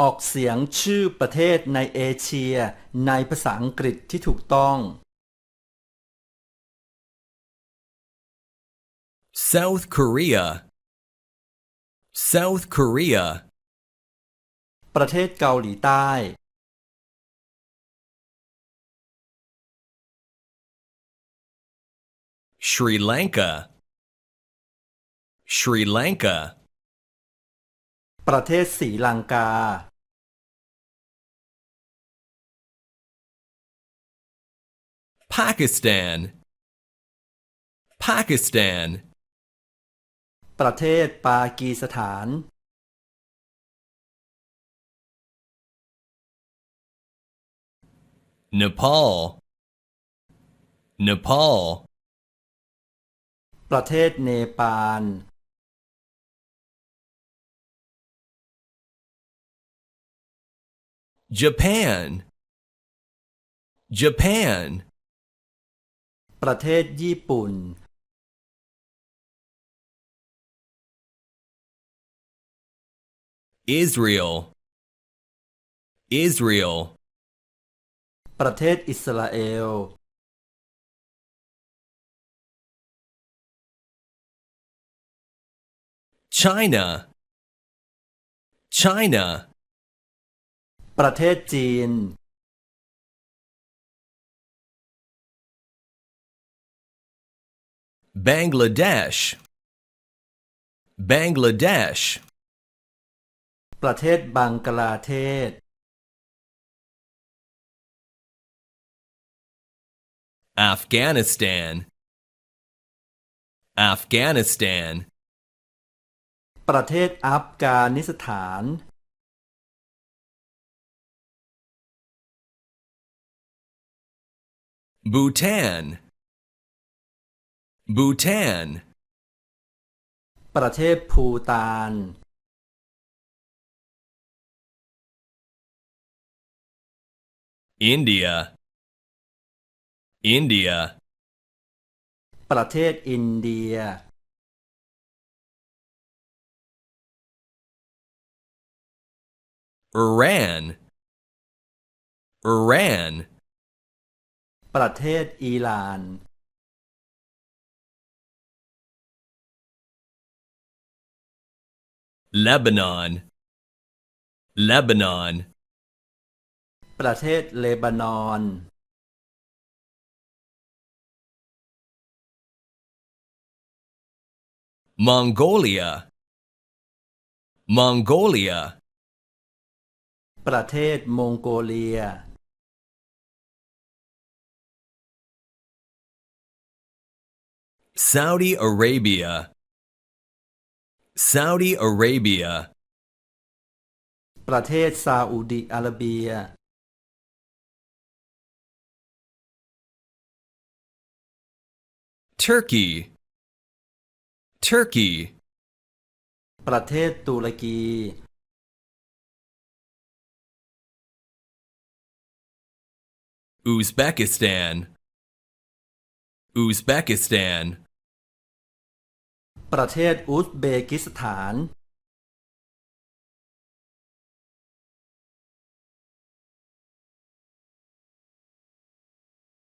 ออกเสียงชื่อประเทศในเอเชีย ในภาษาอังกฤษที่ถูกต้อง South Korea. South Korea. ประเทศเกาหลีใต้ Sri Lanka. Sri Lanka. ประเทศศรีลังกา Pakistan. Pakistan. ประเทศปากีสถาน Nepal. Nepal. ประเทศเนปาล Japan. Japan. ประเทศญี่ปุ่น Israel. Israel. ประเทศอิสราเอล China. China. ประเทศจีน Bangladesh. Bangladesh. ประเทศบังกลาเทศ Afghanistan. Afghanistan. ประเทศอัฟกานิสถาน Bhutan. Bhutan. ประเทศภูตาน India. India. ประเทศอินเดีย Iran. Iran. ประเทศอิหร่าน Lebanon. Lebanon. ประเทศเลบานอน Mongolia. Mongolia. ประเทศมองโกเลีย Saudi Arabia. Saudi Arabia. ประเทศซาอุดิอาระเบีย Turkey. Turkey. ประเทศตุรกี Uzbekistan. Uzbekistan. ประเทศอุซเบกิสถาน